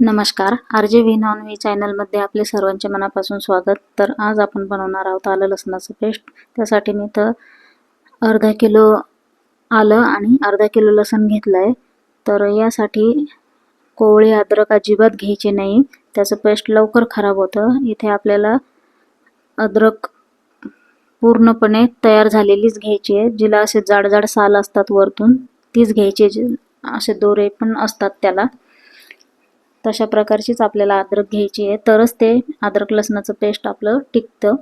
नमस्कार. R J V non V चॅनलमध्ये आपले सर्वांचे मनापासून स्वागत. तर आज आपण बनवणार आहोत आलं लसणाचं पेस्ट. त्यासाठी मी तर अर्धा किलो आलं आणि अर्धा किलो लसण घेतलं आहे तर यासाठी कोवळी अद्रक अजिबात घ्यायची नाही. त्याचं पेस्ट लवकर खराब होतं. इथे आपल्याला अद्रक पूर्णपणे तयार झालेलीच घ्यायची आहे. जिला असे जाड जाड साल असतात वरतून तीच घ्यायची जी असे दोरे पण असतात त्याला. तशा प्रकारचीच आपल्याला अद्रक घ्यायची आहे. तरच ते अद्रक लसणाचं पेस्ट आपलं टिकतं.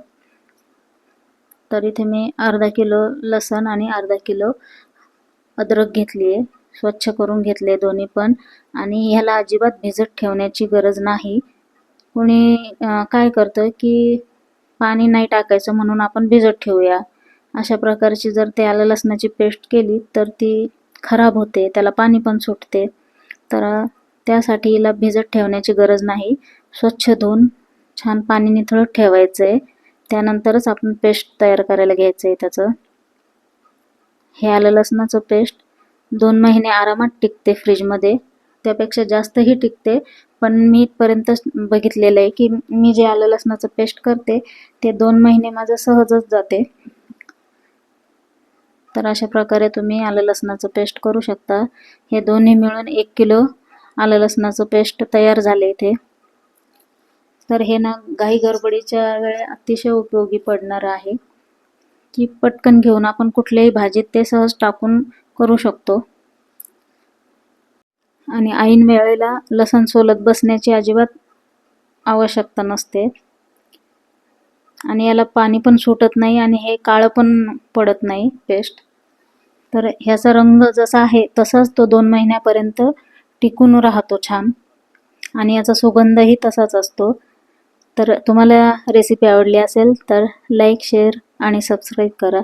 तर इथे मी अर्धा किलो लसण आणि अर्धा किलो अद्रक घेतली आहे. स्वच्छ करून घेतले दोन्ही पण. आणि ह्याला अजिबात भिजत ठेवण्याची गरज नाही. कोणी काय करतं की पाणी नाही टाकायचं म्हणून आपण भिजत ठेवूया. अशा प्रकारची जर ते आलं लसणाची पेस्ट केली तर ती खराब होते. त्याला पाणी पण सुटते. तर त्यासाठी हिला भिजत ठेवण्याची गरज नाही. स्वच्छ धुवून छान पाणी निथळत ठेवायचं. आहे त्यानंतरच आपण पेस्ट तयार करायला घ्यायचं आहे त्याचं. हे आलं लसणाचं पेस्ट. दोन महिने आरामात टिकते फ्रीजमध्ये. त्यापेक्षा जास्तही टिकते. पण मी इथपर्यंत बघितलेलं आहे की मी जे आलं लसणाचं पेस्ट करते ते दोन महिने माझं सहजच जाते. तर अशा प्रकारे तुम्ही आलं लसणाचं पेस्ट करू शकता. हे दोन्ही मिळून एक किलो आलं लसणाचं पेस्ट तयार झाले इथे. तर हे ना घाई गडबडीच्या वेळे अतिशय उपयोगी पडणार आहे. की पटकन घेऊन आपण कुठल्याही भाजीत ते सहज टाकून करू शकतो. आणि ऐन वेळेला लसण सोलत बसण्याची अजिबात आवश्यकता नसते. आणि याला पाणी पण सुटत नाही आणि हे काळं पण पडत नाही पेस्ट. तर ह्याचा रंग जसा आहे तसाच तो दोन महिन्यापर्यंत टिकून राहतो छान. आणि याचा सुगंधही तसाच असतो. तर तुम्हाला रेसिपी आवडली असेल तर लाईक शेअर आणि सबस्क्राईब करा.